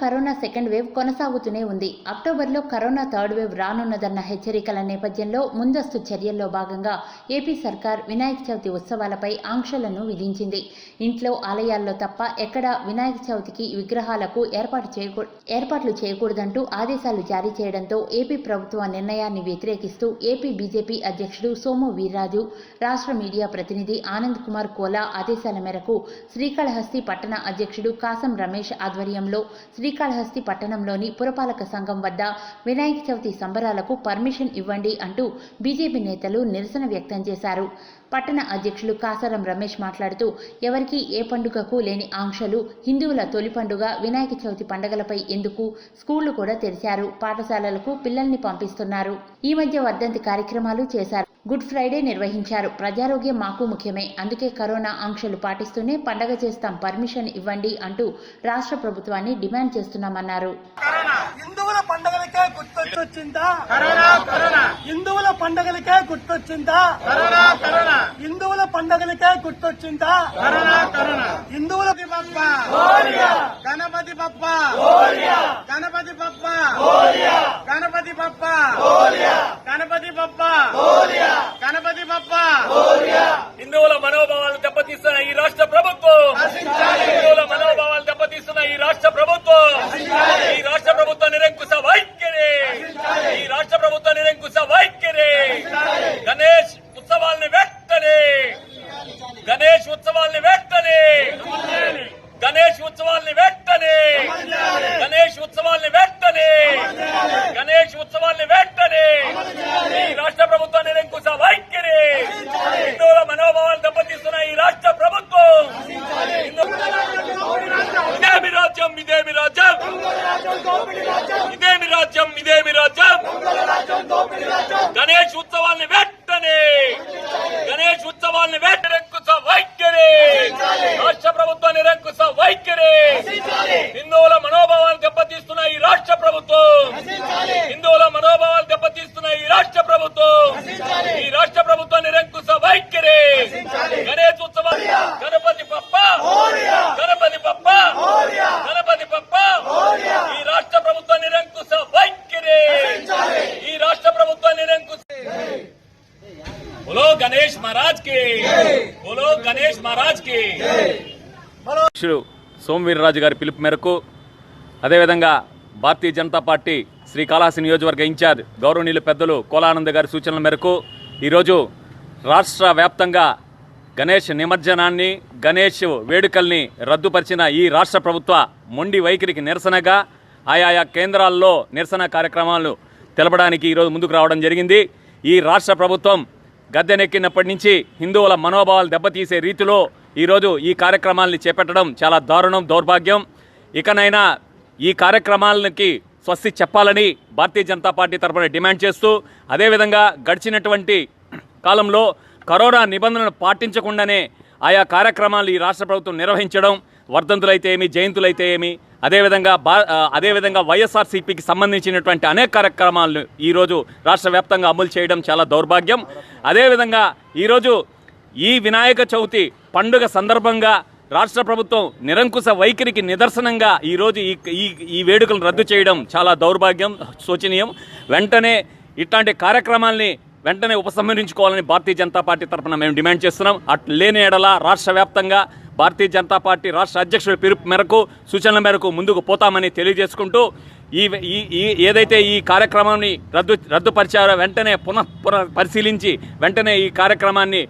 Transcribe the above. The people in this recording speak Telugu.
కరోనా సెకండ్ వేవ్ కొనసాగుతూనే ఉంది. అక్టోబర్లో కరోనా థర్డ్ వేవ్ రానున్నదన్న హెచ్చరికల నేపథ్యంలో ముందస్తు చర్యల్లో భాగంగా ఏపీ సర్కార్ వినాయక చవితి ఉత్సవాలపై ఆంక్షలను విధించింది. ఇంట్లో ఆలయాల్లో తప్ప ఎక్కడా వినాయక చవితికి విగ్రహాలకు ఏర్పాటు చేయకూ ఏర్పాట్లు చేయకూడదంటూ ఆదేశాలు జారీ చేయడంతో ఏపీ ప్రభుత్వ నిర్ణయాన్ని వ్యతిరేకిస్తూ ఏపీ బీజేపీ అధ్యక్షుడు సోము వీర్రాజు రాష్ట్ర మీడియా ప్రతినిధి ఆనంద్ కుమార్ కోలా ఆదేశాల మేరకు శ్రీకాళహస్తి పట్టణ అధ్యక్షుడు కాసం రమేష్ ఆధ్వర్యంలో శ్రీ శ్రీకాళహస్తి పట్టణంలోని పురపాలక సంఘం వద్ద వినాయక చవితి సంబరాలకు పర్మిషన్ ఇవ్వండి అంటూ బీజేపీ నేతలు నిరసన వ్యక్తం చేశారు. పట్టణ అధ్యక్షులు కాసారం రమేష్ మాట్లాడుతూ ఎవరికి ఏ పండుగకు లేని ఆంక్షలు హిందువుల తొలి పండుగ వినాయక చవితి పండుగలపై ఎందుకు? స్కూళ్ళు కూడా తెరిచారు పాఠశాలలకు పిల్లల్ని పంపిస్తున్నారు. ఈ మధ్య వర్ధంతి కార్యక్రమాలు చేశారు. గుడ్ ఫ్రైడే నిర్వహించారు. ప్రజారోగ్యం మాకు ముఖ్యమే. అందుకే కరోనా ఆంక్షలు పాటిస్తూనే పండగ చేస్తాం. పర్మిషన్ ఇవ్వండి అంటూ రాష్ట్ర ప్రభుత్వాన్ని డిమాండ్ చేస్తున్నామన్నారు. హిందువుల పండగలకే గుర్తొచ్చిందా? హిందువుల పండగలకే గుర్తొచ్చిందా? హిందువుల పండగలకే గుర్తొచ్చిందా? హిందువుల గణపతి బప్ప గణపతి బప్ప గణపతి బప్ప గణపతి బప్ప గణపతి బప్ప హిందువుల మనోభావాలు దెబ్బతీస్తున్న ఈ రాష్ట్ర ప్రభుత్వం హిందువుల మనోభావాలు దెబ్బతీస్తున్న ఈ రాష్ట్ర ప్రభుత్వం ఈ రాష్ట్ర ప్రభుత్వ నిరంకుశ వైఖరి ఈ రాష్ట్ర ప్రభుత్వ నిరంకుశ వైఖరి గణేష్ ఉత్సవాల్ని వెంటనే. గణేష్ ఉత్సవాల్ని వెంటనే. గణేష్ ఉత్సవాల్ని వెంటనే. గణేష్ ఉత్సవాల్ని వెంటనే. గణేష్ ఉత్సవాల్ని వెంటనే. ఈ రాష్ట్ర ప్రభుత్వం నిరంకుశ వైఖరి హిందువుల మనోభావాలు దెబ్బతీస్తున్న ఈ రాష్ట్ర ప్రభుత్వం. ఇదేమి రాజ్యం? ఇదేమి రాజ్యం? ఇదేమి రాజ్యం? ఇదేమి రాజ్యం? గణేష్ ఉత్సవాల్ని వెంటనే కి గణేష్ మహారాజ్కి సోమవీరరాజు గారి పిలుపు మేరకు అదేవిధంగా భారతీయ జనతా పార్టీ శ్రీకాళహస్తి నియోజకవర్గ ఇన్ఛార్జ్ గౌరవనీయులు పెద్దలు కోలానంద గారి సూచనల మేరకు ఈరోజు రాష్ట్ర వ్యాప్తంగా గణేష్ నిమజ్జనాన్ని గణేష్ వేడుకల్ని రద్దుపరిచిన ఈ రాష్ట్ర ప్రభుత్వ మొండి వైఖరికి నిరసనగా ఆయా కేంద్రాల్లో నిరసన కార్యక్రమాలు తెలపడానికి ఈరోజు ముందుకు రావడం జరిగింది. ఈ రాష్ట్ర ప్రభుత్వం గద్దెనెక్కినప్పటి నుంచి హిందువుల మనోభావాలు దెబ్బతీసే రీతిలో ఈరోజు ఈ కార్యక్రమాల్ని చేపట్టడం చాలా దారుణం దౌర్భాగ్యం. ఇకనైనా ఈ కార్యక్రమాలకి స్వస్తి చెప్పాలని భారతీయ జనతా పార్టీ తరఫున డిమాండ్ చేస్తూ అదేవిధంగా గడిచినటువంటి కాలంలో కరోనా నిబంధనలు పాటించకుండానే ఆయా కార్యక్రమాలు ఈ రాష్ట్ర ప్రభుత్వం నిర్వహించడం వర్ధంతులైతే ఏమి జయంతులైతే ఏమి అదేవిధంగా బా అదేవిధంగా వైఎస్ఆర్సీపీకి సంబంధించినటువంటి అనేక కార్యక్రమాలను ఈరోజు రాష్ట్ర వ్యాప్తంగా అమలు చేయడం చాలా దౌర్భాగ్యం. అదేవిధంగా ఈరోజు ఈ వినాయక చవితి పండుగ సందర్భంగా రాష్ట్ర ప్రభుత్వం నిరంకుశ వైఖరికి నిదర్శనంగా ఈరోజు ఈ ఈ ఈ వేడుకలను రద్దు చేయడం చాలా దౌర్భాగ్యం శోచనీయం. వెంటనే ఇట్లాంటి కార్యక్రమాల్ని వెంటనే ఉపసంహరించుకోవాలని భారతీయ జనతా పార్టీ తరఫున మేము డిమాండ్ చేస్తున్నాం. అట్ లేని ఎడల రాష్ట్ర వ్యాప్తంగా భారతీయ జనతా పార్టీ రాష్ట్ర అధ్యక్షుడి పిలుపు మేరకు సూచనల మేరకు ముందుకు పోతామని తెలియజేసుకుంటూ ఈ ఈ ఈ- ఏదైతే ఈ కార్యక్రమాన్ని రద్దు రద్దుపరిచారో వెంటనే పునః పునః పరిశీలించి వెంటనే ఈ కార్యక్రమాన్ని